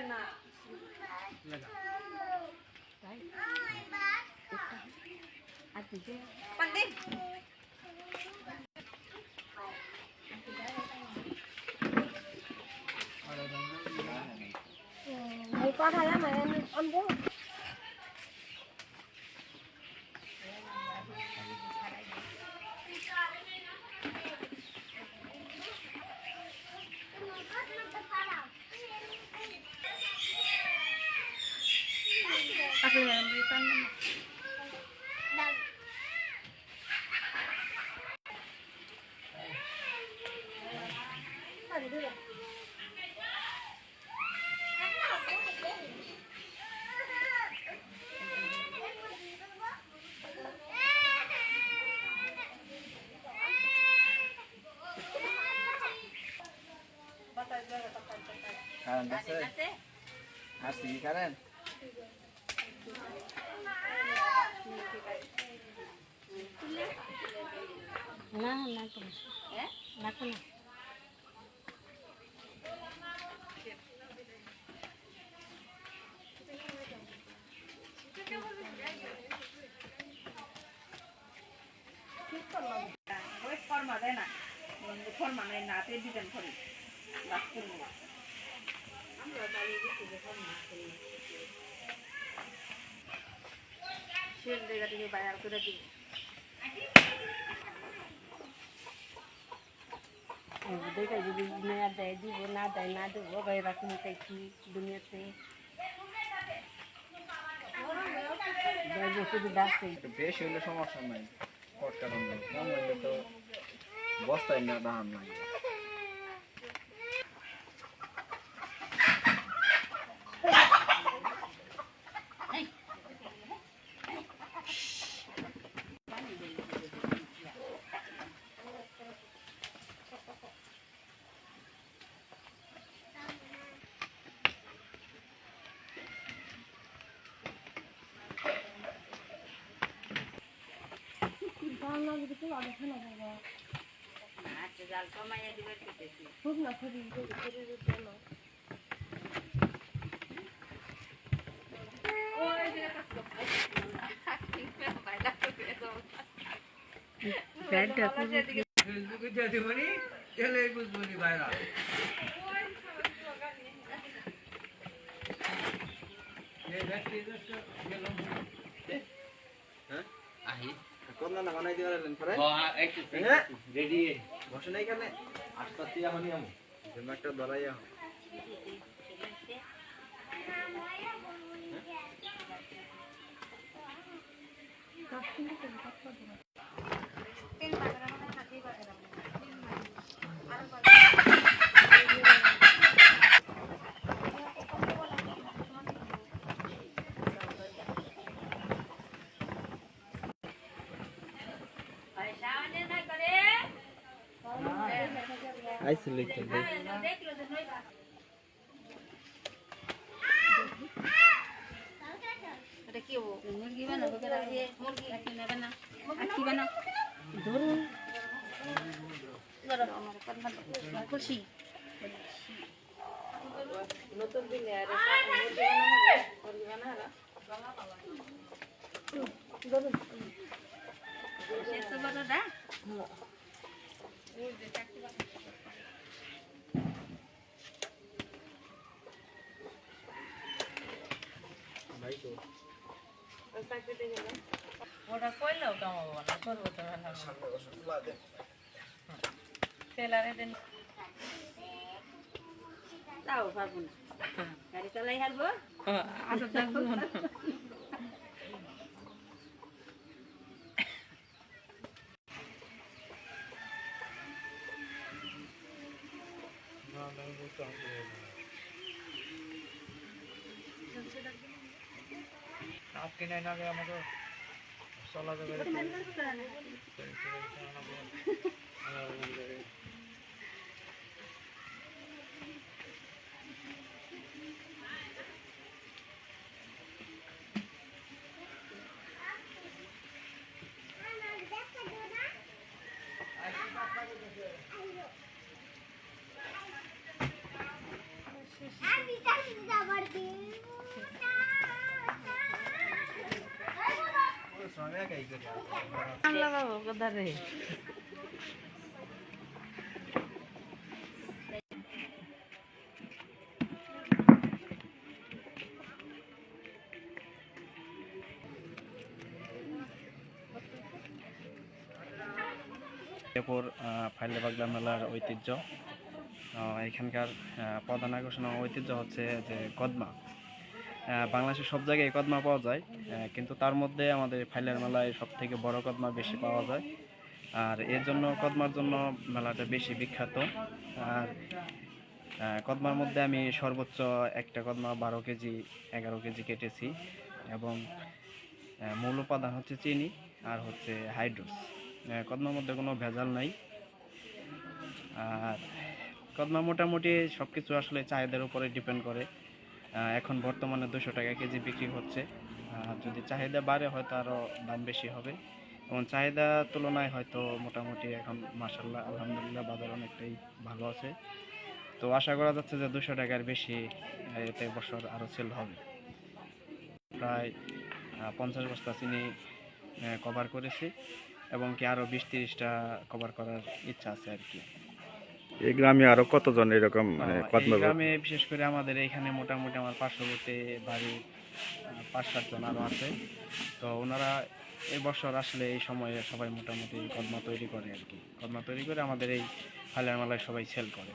lên mà lên à chị chứ bằng đi. Mày qua thay á, mày ăn ăn bún Nagtan Kanan, kanan. Asli kanan. না না তো না। তো না। ওই ফর্মা দেয় না ফর্মা নেই নাতে দিবেন ফরি লাভ করব। সে জায়গা থেকে বাইরে করে দিই देखा যদি নয়া দেয় দিব না দেয় না দেবো দুনিয়াতে? বেশি হইলে সমস্যা নাই কটকা বস্তায় না দাম নাই। আচ্ছা ফেসবুকে যেতে পারি গেলে বুঝব নি কোন না বানাই দিবার লেন পরে? একটু হ্যাঁ? রেডি। বসে নাই কেন আস্তে আস্তে আমি। আমি একটা ধরাইয়া আইসি লিখতে দে এটা কি হব মুরগি বানাবো মুরগি রাখি নেবে না আমার কথা খুশি নতুন দিনে আরে ওটা কইলেও কামাবো না করব তো ভালো সামনে বসে তুলা দে। টেলারে দেন। তাও পারব না। গাড়ি চালাই হারবো? আচ্ছা না আজকে নেয় না আমাকে চলা যাবে একাই করে আল্লাহ বাবু কোথা মেলার ঐতিহ্য। এখানকার প্রধান আকর্ষণ ঐতিহ্য হচ্ছে যে কদমা বাংলাদেশের সব জায়গায় কদমা পাওয়া যায় কিন্তু তার মধ্যে আমাদের ফাইলের মেলায় সব থেকে বড় কদমা বেশি পাওয়া যায়। আর এর জন্য কদমার জন্য মেলাটা বেশি বিখ্যাত। আর কদমার মধ্যে আমি সর্বোচ্চ একটা কদমা বারো কেজি, এগারো কেজি কেটেছি এবং মূল উপাদান হচ্ছে চিনি আর হচ্ছে হাইড্রোস। কদমার মধ্যে কোনো ভেজাল নাই। আর, কদমা মোটামুটি সব কিছু আসলে চাহিদার উপরে ডিপেন্ড করে। এখন বর্তমানে দুশো টাকা কেজি বিক্রি হচ্ছে। যদি চাহিদা বাড়ে হয়তো আরও দাম বেশি হবে। এবং চাহিদা তুলনায় হয়তো মোটামুটি এখন মাসাল্লাহ আলহামদুলিল্লাহ বাজার অনেকটাই ভালো আছে। তো আশা করা যাচ্ছে যে দুশো টাকার বেশি এতে বছর আরও সেল হবে। প্রায় পঞ্চাশ বস্তা চিনি কভার করেছি। এবং কি আরও বিশ তিরিশটা কভার করার ইচ্ছা আছে আর কি। এই গ্রামে আরও কতজন এরকম মানে পদ্ম গ্রামে বিশেষ করে আমাদের এখানে মোটামুটি আমার পার্শ্ববর্তী বাড়ি পাঁচ সাতজন আরও আছে। তো ওনারা এবছর বছর আসলে এই সময়ে সবাই মোটামুটি কদমা তৈরি করে আর কি। কদমা তৈরি করে আমাদের এই ফালের মালায় সবাই সেল করে।